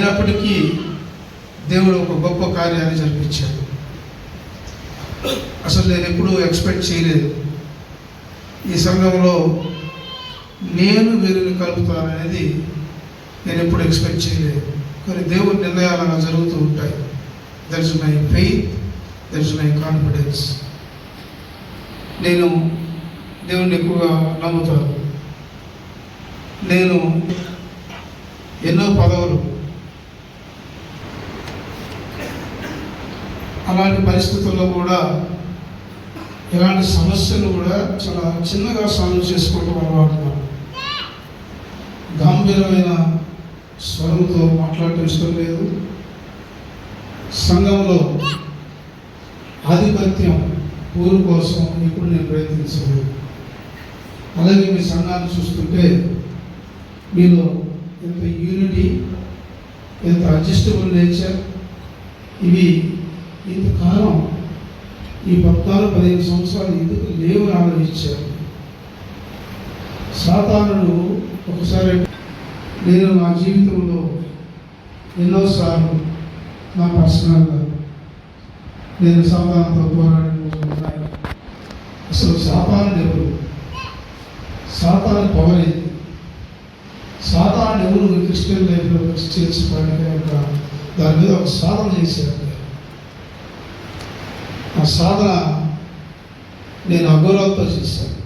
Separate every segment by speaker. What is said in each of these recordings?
Speaker 1: అయినప్పటికీ దేవుడు ఒక గొప్ప కార్యాన్ని జరిపించాడు. అసలు నేను ఎప్పుడూ ఎక్స్పెక్ట్ చేయలేదు. ఈ సంఘంలో నేను వీరిని కలుపుతాననేది నేను ఎప్పుడు ఎక్స్పెక్ట్ చేయలేదు. కానీ దేవుడి నిర్ణయాలు అలా జరుగుతూ ఉంటాయి. That is my faith that is my confidence నేను దేవుణ్ణి ఎక్కువగా నమ్ముతాను. నేను ఎన్నో పదవులు అలాంటి పరిస్థితుల్లో కూడా ఇలాంటి సమస్యలు కూడా చాలా చిన్నగా సాల్వ్ చేసుకోవడం అలవాటున్నారు గంభీరమైన స్వరంతో మాట్లాడటం ఇష్టం లేదు. సంఘంలో ఆధిపత్యం ఊరు కోసం ఇప్పుడు నేను ప్రయత్నించలేదు. అలాగే మీ సంఘాన్ని చూస్తుంటే మీలో ఎంత యూనిటీ ఎంత అడ్జస్టబుల్ నేచర్ ఇవి ఇంతకాలం ఈ పద్నాలుగు పదిహేను సంవత్సరాలు ఎందుకు లేవు ఆలోచించారు? సాతానుడు ఒకసారి నేను నా జీవితంలో ఎన్నోసార్లు నా పర్సనల్గా నేను సాతానంతో పోరాడిన ఉన్నాయి అసలు సాతానుడు ఎవరు? సాతాను పవర్ ఏంటి సాతాను ఎవరు? క్రిస్టియన్ లైఫ్లో క్రిస్టియన్స్ పండుగ యొక్క దాని మీద ఒక సాధన చేశారు ఆ సాధన నేను అగౌరవంతో చేశాను.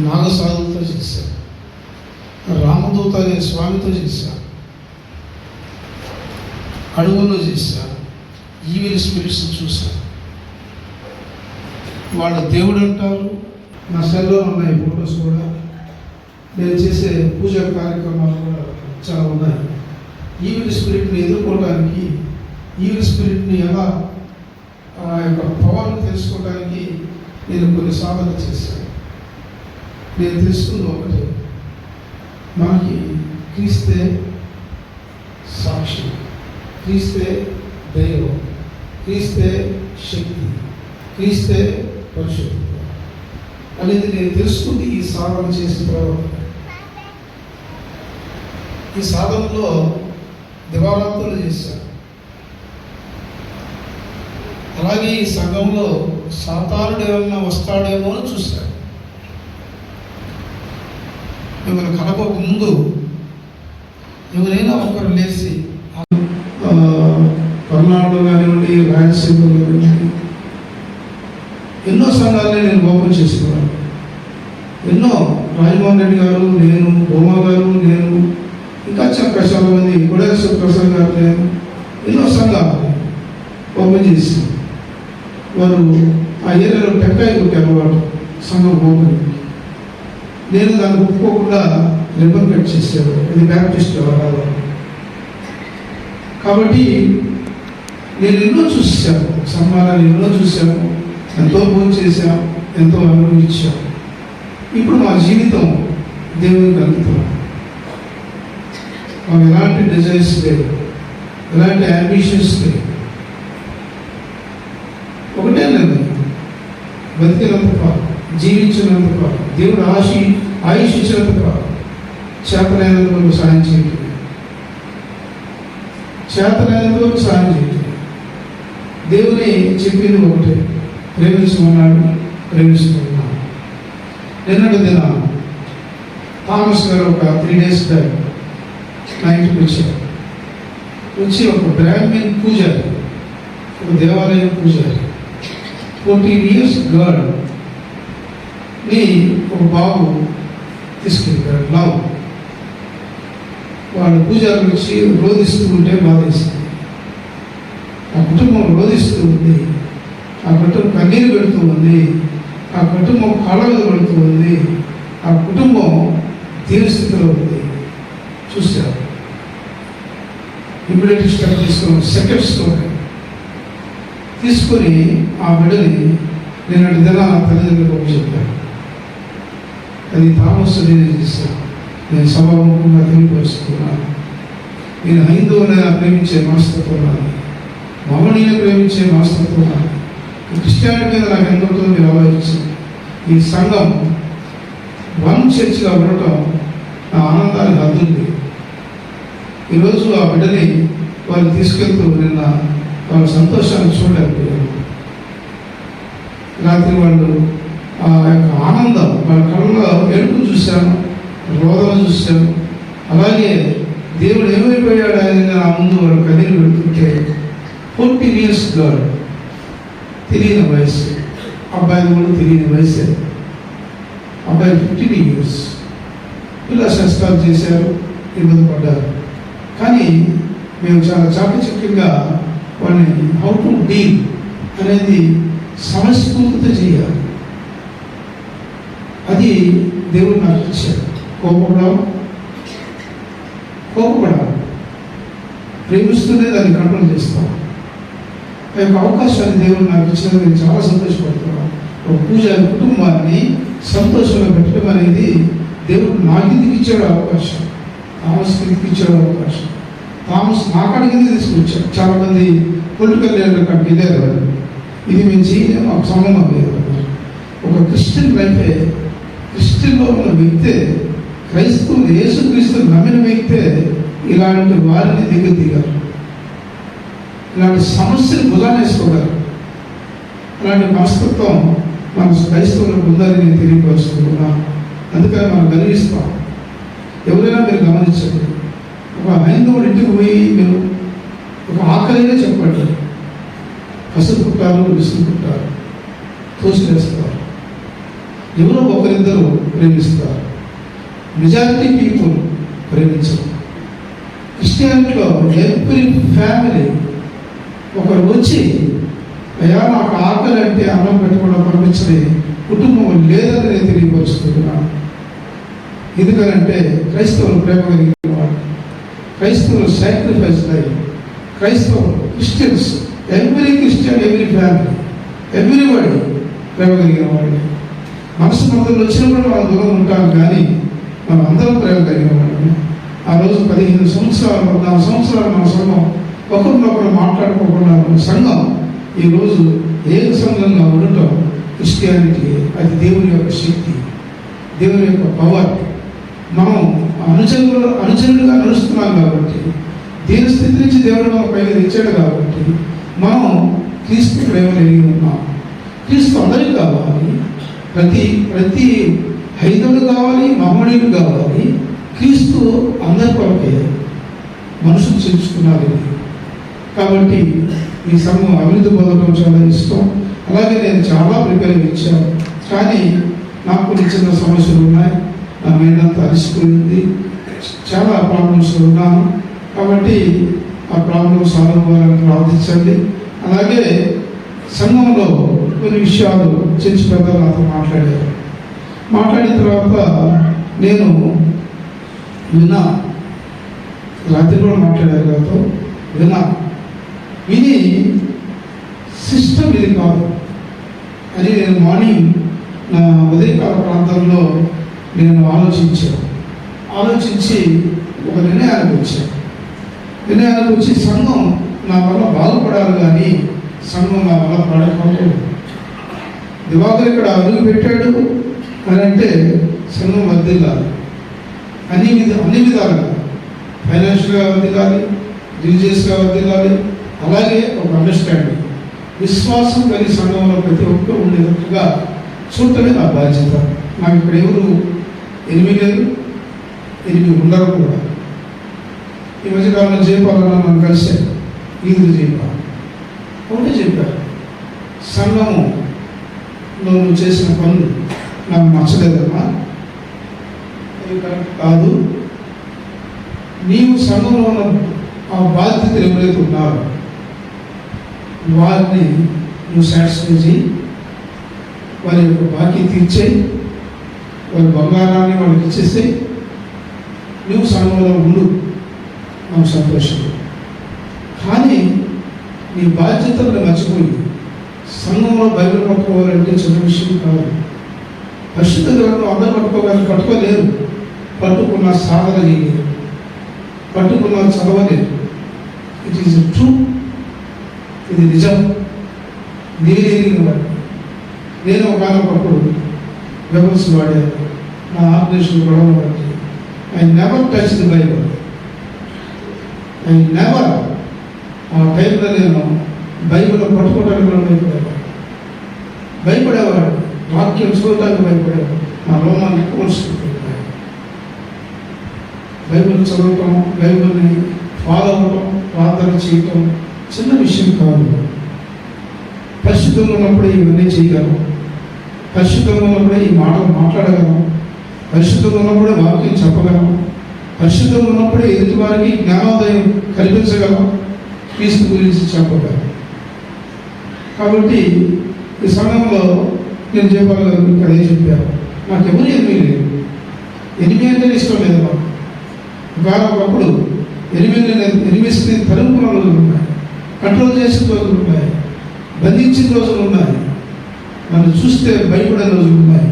Speaker 1: నాగసాధులతో చేశాను. రామదూత అనే స్వామితో చేశాను. అడుగుల్లో చేశాను. ఈవిల్ స్పిరిట్స్ చూశాను. వాళ్ళ దేవుడు అంటారు నా సెల్లో ఉన్నాయి ఫొటోస్ కూడా. నేను చేసే పూజా కార్యక్రమాలు కూడా చాలా ఉన్నాయి. ఈవిల్ స్పిరిట్ని ఎదుర్కోవడానికి ఈవిల్ స్పిరిట్ని ఎలా ఆ యొక్క పవర్ను తెలుసుకోవడానికి నేను కొన్ని సాధనలు చేశాను. నేను తెలుసుకున్న ఒకటి మనకి క్రీస్తే సాక్షి క్రీస్తే దైవం క్రీస్తే శక్తి క్రీస్తే పరిశుద్ధి అనేది నేను తెలుసుకుంది ఈ సాధన చేసిన తర్వాత. ఈ సాధనలో దివారాత్రులు చేశాను. అలాగే ఈ సంఘంలో సాతానుడు ఏమన్నా వస్తాడేమో అని చూశాను మిమ్మల్ని కలపక ముందు ఎవరైనా ఒకరు లేచి పర్నాడు కానివ్వండి రాయలసీమ కానివ్వండి ఎన్నో సంఘాలని నేను ఓపెన్ చేసుకున్నాను. ఎన్నో రాజమోహన్ రెడ్డి గారు నేను భూమా గారు నేను ఇంకా చాలా చాలా మంది గుడేశ్వర ప్రసాద్ గారు నేను ఎన్నో సంఘాలు ఓపెన్ చేసి వారు ఆ ఏరియాలో టెంకాయ కొట్టారు అలవాటు సంఘం హోమని నేను దాన్ని ఒప్పుకోకుండా రిబన్ కట్ చేసేవాడు ఇది బ్యాప్టిస్ట్ వాడాలి కాబట్టి నేను ఎన్నో చూసాను సన్మానాలు ఎన్నో చూశాను ఎంతో భోజనం చేశాం ఎంతో అనుభవించాం ఇప్పుడు మా జీవితం దేవునికి అంకితం మాకు ఎలాంటి డిజైర్స్ లేవు ఎలాంటి అంబిషన్స్ లేవు ఒకటే లేదు బతికినంత కాలం దేవుడు ఆశి ఆయుష్ ఇచ్చినంత కాలం చేతనైనంత సాయం చేయండి. చేతనైనందుకు సాయం చేయండి. దేవుని చెప్పింది ఒకటే ప్రేమించుకున్నాడు ప్రేమిస్తున్నాడు నిన్నటి దిన థామస్ గారు ఒక త్రీ డేస్ బ్యాక్ నైట్కి వచ్చారు. వచ్చి ఒక బ్రాహ్మణ్ పూజారి ఒక దేవాలయం పూజారి ఫోర్టీన్ ఇయర్స్ గర్ల్ని ఒక బాబు తీసుకెళ్ళాడు లవ్. వాళ్ళ పూజారి వచ్చి రోధిస్తూ ఉంటే బాధేసింది ఆ కుటుంబం రోధిస్తూ ఉంది. ఆ కుటుంబం కన్నీరు పెడుతూ ఉంది. ఆ కుటుంబం కాళ్ళ పెడుతూ పడుతూ ఉంది. ఆ కుటుంబం దీని ఉంది. చూశారు. ఇమ్మీడియట్ స్టెప్ తీసుకున్నాం. సెకండ్స్తో తీసుకుని ఆ బిడ్డని నేను అటు దిన నా తల్లిదండ్రులకు చెప్పాను అది తామస్ నేను చేశాను. నేను సభాముఖంగా తెలియపరుస్తున్నాను నేను హైందవులుగా ప్రేమించే మనస్తత్వం నాది మమ్మల్ని ప్రేమించే మనస్తత్వం క్రిస్టియానిటీ మీద నాకు ఎంతో మీరు ఆలోచించింది ఈ సంఘం వన్ చర్చ్గా ఉండటం నా ఆనందానికి హద్దుంది ఈరోజు ఆ బిడ్డని వాళ్ళు తీసుకెళ్తూ నిన్న వాళ్ళ సంతోషాన్ని చూడలేకపోయారు రాత్రి వాళ్ళు ఆ యొక్క ఆనందం వాళ్ళ కళ్ళలో ఏడుపు చూశాను రోదన చూశాను. అలాగే దేవుడు ఏమైపోయాడు ఆయన నా ముందు వాళ్ళు కదిలి పెడుతుంటే ఫోర్టీన్ ఇయర్స్ గర్ల్ తెలియని వయసు. అబ్బాయి కూడా తెలియని వయసే. అబ్బాయి ఫిఫ్టీన్ ఇయర్స్. ఇలా సంస్కారం చేశారు ఇబ్బంది పడ్డారు. కానీ మేము చాలా చాకచక్యంగా వాళ్ళని హౌ టు డీల్ అనేది సమస్ఫూర్తితో చేయాలి. అది దేవుడు నాకు ఇచ్చాడు. కోపడం కోపపడాలి ప్రేమిస్తూనే దాన్ని కంట్రోల్ చేస్తాం ఆ యొక్క అవకాశాన్ని దేవుడు నాకు ఇచ్చిన నేను చాలా సంతోషపడుతున్నాను. ఒక పూజ కుటుంబాన్ని సంతోషంలో పెట్టడం అనేది దేవుడు నాకు ఎందుకు ఇచ్చాడు అవకాశం. థామస్ ఎందుకు ఇచ్చాడు అవకాశం. థామస్ నాకు ఎందుకు తీసుకొచ్చాడు చాలా మంది పొలిటికల్ లీడర్ కంటే ఇదే ఇది మేము చేయలేము మాకు సంబంధం లేదు ఒక క్రిస్టియన్ లైఫే క్రిస్టియన్లో ఉన్న వ్యక్తే క్రైస్తవులు యేసుక్రీస్తు నమ్మిన వ్యక్తే ఇలాంటి వారిని దిగు దిగారు. ఇలాంటి సమస్యలు భుజానేసుకోగలరు అలాంటి మనస్తత్వం మన క్రైస్తవులకు ఉందని నేను తెలియపరుచుకుంటున్నాను అందుకని మనం గర్విస్తాం. ఎవరైనా మీరు గమనించండి. ఒక హైందవుడు ఇంటికి పోయి మీరు ఒక ఆకలిగా చెప్పండి. కసురుకుంటారు విసురుకుంటారు తోసివేస్తారు ఎవరో ఒకరిద్దరు ప్రేమిస్తారు. మెజారిటీ పీపుల్ ప్రేమించరు. క్రిస్టియానిటీలో ఎవ్రీ ఫ్యామిలీ ఒకరు వచ్చి అయ్యా నాకు ఆకలి అంటే అన్నం పెట్టుకోవడం పంపించని కుటుంబం లేదని నేను తెలియపరుస్తున్నాను ఎందుకనంటే క్రైస్తవులు ప్రేమ కలిగి క్రైస్తవులు సాక్రిఫైస్ అయ్యి క్రైస్తవులు Christians every Christian every family every ప్రేమ ప్రేమగలిగిన వాడు. మనసు మొదలు వచ్చినప్పుడు మనం దూరం ఉంటాం కానీ మనం అందరం ప్రేమ కలిగిన వాడు. ఆ రోజు పదిహేను సంవత్సరాలు పద్నాలుగు సంవత్సరాలు మన సంఘం ఒకరినొకరు మాట్లాడుకోకుండా ఉన్న సంఘం ఈరోజు ఏక సంఘంగా ఉండటం క్రిస్టియానిటీ అది దేవుని యొక్క శక్తి దేవుని యొక్క పవర్ మనం అనుచరులు అనుచరులుగా నడుస్తున్నాం కాబట్టి దీని స్థితి నుంచి దేవుడు మన పైన తెచ్చాడు కాబట్టి మనం క్రీస్తు ప్రేమ కలిగి ఉన్నాం. క్రీస్తు అందరికి కావాలి ప్రతి ప్రతి హైదవుడు కావాలి మామూలు కావాలి క్రీస్తు అందరి కొరకే మనుషులు చేర్చుకున్నారు కాబట్టి ఈ సమూహం అభివృద్ధి పొందడం చాలా ఇష్టం. అలాగే నేను చాలా ప్రిపేర్ ఇచ్చాను కానీ నాకు కొన్ని చిన్న సమస్యలు ఉన్నాయి. నా మైండ్ అలసిపోయింది చాలా ప్రాబ్లమ్స్ ఉన్నాను కాబట్టి ఆ ప్రాబ్లమ్ సాల్వ్ అవ్వాలని ప్రార్థించండి. అలాగే సంఘంలో కొన్ని విషయాలు చర్చి పెద్దలు నాతో మాట్లాడారు. మాట్లాడిన తర్వాత నేను వినా రాత్రి కూడా మాట్లాడారు నాతో విన్నా విని సిస్టమ్ ఇది కాదు అని నేను మార్నింగ్ నా ఉదయకాల ప్రాంతంలో నేను ఆలోచించాను. ఆలోచించి ఒక నిర్ణయానికి వచ్చాను. నిర్ణయానికి వచ్చి సంఘం నా వల్ల బాధపడాలి కానీ సంఘం నా వల్ల పడకపోలేదు దివాకర్ ఇక్కడ అడుగు పెట్టాడు. అని అంటే సంఘం వర్దిల్లాలి అన్ని విధ అన్ని విధాలుగా ఫైనాన్షియల్గా వర్దిల్లాలి రిలీజియస్గా వర్దిల్లాలి అలాగే ఒక అండర్స్టాండింగ్. విశ్వాసం కలిగి సంఘంలో ప్రతి ఒక్కరు ఉండేటట్టుగా చూడటమే నా బాధ్యత. నాకు ఇక్కడ ఎవరు ఎనిమిది లేదు ఎనిమిది ఉండరు కూడా. ఈ మధ్యకాలంలో జయపాలన నన్ను కలిశారు. ఈదులు జయపాల ఒకటే చెప్పారు సంఘము నువ్వు చేసిన పనులు నాకు నచ్చలేదమ్మా. అది కాదు. నీవు సంఘంలో ఉన్న ఆ బాధ్యతలు ఎవరైతే ఉన్నారో వారిని నువ్వు సాటిస్ఫై చేయి. వారి యొక్క బాకీ తీర్చేయి. బంగారాన్ని వాళ్ళకి ఇచ్చేసి నువ్వు సంఘంలో ఉండు. నాకు సంతోషం కానీ నీ బాధ్యతలను మర్చిపోయి సంఘంలో బైబిల్ పట్టుకోవాలంటే చిన్న విషయం కాదు. పరిశుద్ధ గ్రంథం అందరూ పట్టుకోవాలి పట్టుకోలేరు. పట్టుకున్న సాధన చేయలేరు పట్టుకున్న చదవలేదు. ఇట్ ఈస్ ట్రూ ఇది నిజం. నేను నేను ఒకనొకప్పుడు వెబల్స్ వాడారు నా ఆపరేషన్ గొడవ బట్టి I never touch the Bible I never ఆ టైంలో నేను బైబిల్ పట్టుకోవడానికి కూడా భయపడేవాడు భయపడేవాడు వాక్యం చూడటానికి భయపడేవాడు మా రోమాన్ని కోల్చుకుంటున్నాడు బైబిల్ చదవటం బైబిల్ని ఫాలో అవ్వటం ప్రార్థన చేయటం చిన్న విషయం కాదు. పరిస్థితుల్లో ఉన్నప్పుడు ఇవన్నీ చేయగలం. పరిశుద్ధంలో కూడా ఈ మాటలు మాట్లాడగలం పరిశుద్ధంలో ఉన్నప్పుడే వాక్యం చెప్పగలం పరిశుద్ధంగా ఉన్నప్పుడే ఎదుటి వారికి జ్ఞానోదయం కల్పించగలం క్రీస్తు గురించి చెప్పగలం కాబట్టి ఈ సమయంలో నేను చెప్పాలి మీకు అదే చెప్పాను? నాకెవరు ఎనిమిది లేదు ఎనిమిది అంటే ఇష్టం లేదు మాకు. ఒకవేళ ఒకప్పుడు ఎనిమిది ఎనిమిది తరుముకున్న రోజులు ఉన్నాయి. కంట్రోల్ చేసిన రోజులు ఉన్నాయి. బంధించిన రోజులు ఉన్నాయి. మనం చూస్తే భయపడే రోజులు ఉన్నాయి.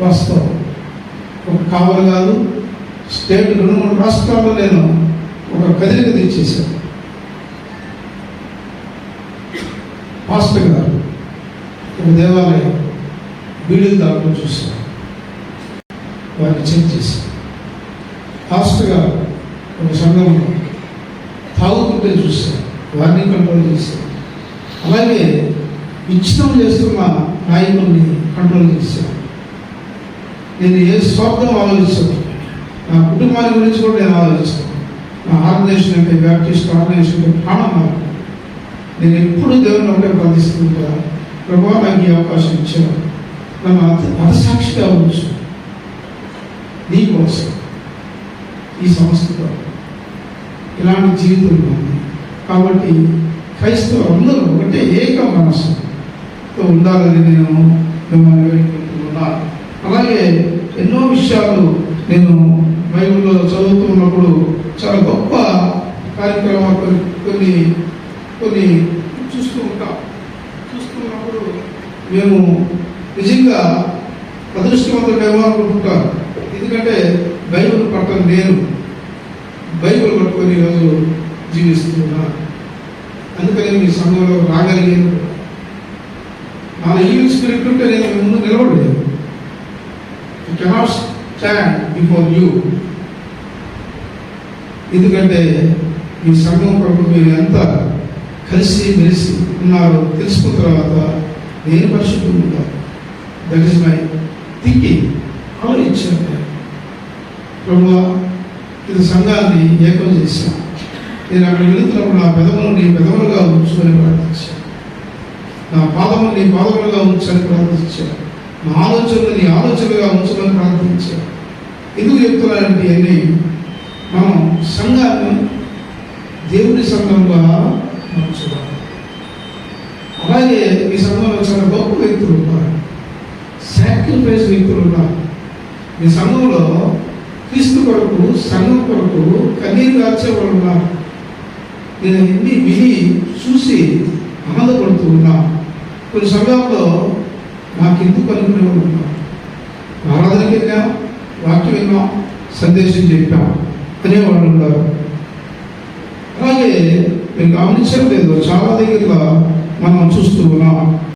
Speaker 1: వాస్తవం. ఒక కావలు కాదు స్టేట్ రెండు మూడు రాష్ట్రాల్లో నేను ఒక కదిలిక తెచ్చేశాను. పాస్టర్ గారు ఒక దేవాలయం బిల్డింగ్ దాంట్లో చూశాను వారిని చెక్ చేశాను పాస్టర్ గారు ఒక సంఘంలో తాగుతుంటే చూశాను వారిని కంట్రోల్ చేశాను అలాగే విచ్ఛిన్నం చేస్తున్న నాయకుల్ని కంట్రోల్ చేశాను నేను ఏ స్వార్థం ఆలోచిస్తాను? నా కుటుంబాన్ని గురించి కూడా నేను ఆలోచిస్తాను. నా ఆర్గనైజేషన్ అంటే బ్యాప్టిస్ట్ ఆర్గనైజేషన్ అంటే ప్రాణం నాకు నేను ఎప్పుడు దేవుని ఒకటే ప్రార్థిస్తుంటా ప్రభా నాకు ఈ అవకాశం ఇచ్చాను నన్ను అత అతసాక్షిగా ఉంచు. నీకోసం ఈ సంస్థతో ఇలాంటి జీవితం ఉంది కాబట్టి క్రైస్తవ అందరూ ఒకటే ఏక మనసు ఉండాలని నేను మిమ్మల్ని వేడుకుంటున్నాను. అలాగే ఎన్నో విషయాలు నేను బైబిల్లో చదువుతున్నప్పుడు చాలా గొప్ప కార్యక్రమాలు కొన్ని కొన్ని కొన్ని చూస్తూ ఉంటాం. చూస్తున్నప్పుడు మేము నిజంగా అదృష్టవంతులేమో అనుకుంటుంటాం ఎందుకంటే బైబిల్ పట్టం నేను బైబిల్ పట్టుకొని ఈరోజు జీవిస్తున్నా అందుకని మీ సమయంలో రాగలిగాను ఆ ఈవిల్ స్పిరిట్ ఉంటే నేను మీ ముందు నిలబడలేదు. కెనాట్ స్టాండ్ బిఫోర్ యూ ఎందుకంటే మీ సంఘం కొరకు మీరు ఎంత కలిసి మెలిసి ఉన్నారో తెలుసుకున్న తర్వాత నేను పరిశుద్ధంగా ఉంటాను. దట్ ఈస్ మై థింకింగ్ ఆలోచించాను ప్రభు ఇది సంఘాన్ని ఏకం చేశాను. నేను అక్కడ వెళుతున్నప్పుడు నా పెదవులు నీ పెదవులుగా ఉంచుకొని ప్రార్థించాను. నా పాదములు నీ పాదములుగా ఉంచని ప్రార్థించాను నా ఆలోచనలు నీ ఆలోచనలుగా ఉంచమని ప్రార్థించాను ఎందుకు చెప్తున్నానంటే అన్ని మనం సంఘాన్ని దేవుని సంఘంగా మార్చుకోవాలి. అలాగే ఈ సంఘంలో చాలా గొప్ప వ్యక్తులు ఉన్నారు సాక్రిఫైస్ వ్యక్తులు ఉన్నారు మీ సంఘంలో క్రీస్తు కొరకు సంఘం కొరకు కన్నీరు కార్చేవాళ్ళు ఉన్నారు. నేను ఎన్ని విని చూసి ఆనందపడుతూ ఉన్నాను. కొన్ని సమయాల్లో నాకు ఎందుకు అనుకునే వాళ్ళు ఆరాధనకి వెళ్ళాం వాక్యం విన్నాం సందేశం చెప్పాం అనేవాళ్ళు ఉన్నారు. అలాగే మీరు గమనించడం లేదు చాలా దగ్గర మనం చూస్తూ ఉన్నాం.